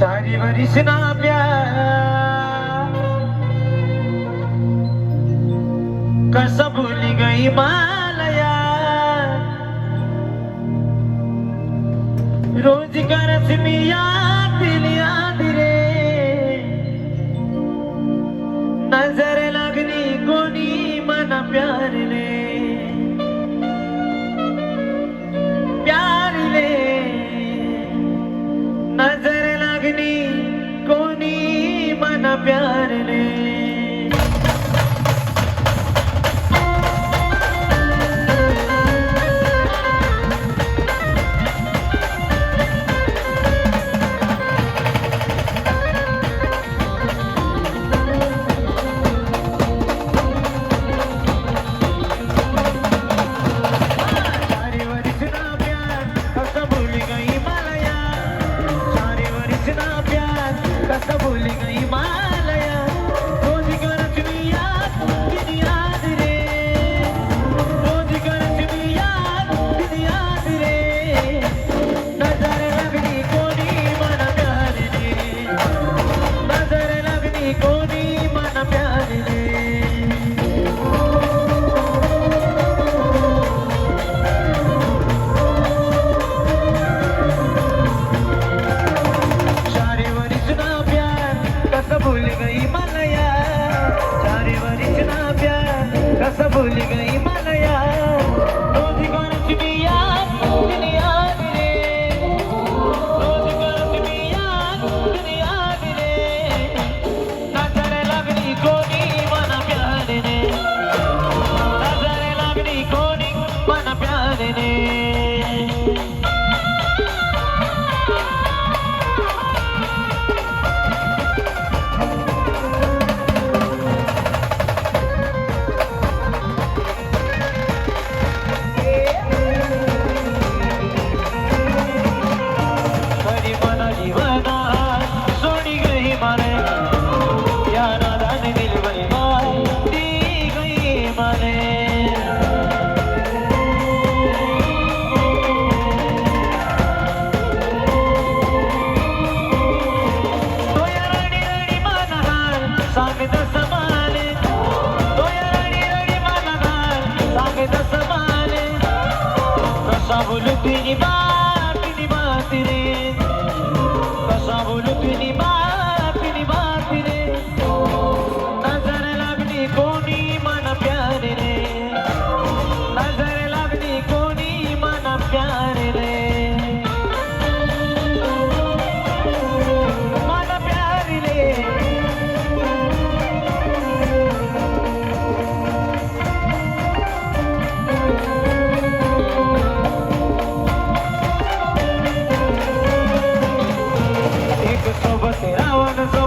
चारी वरिसना प्या कस भूली गई मालया। रोज करस मी याद சொல்லுகிறேன் Sabulu tini ba, tini ba tini.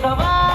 Sabah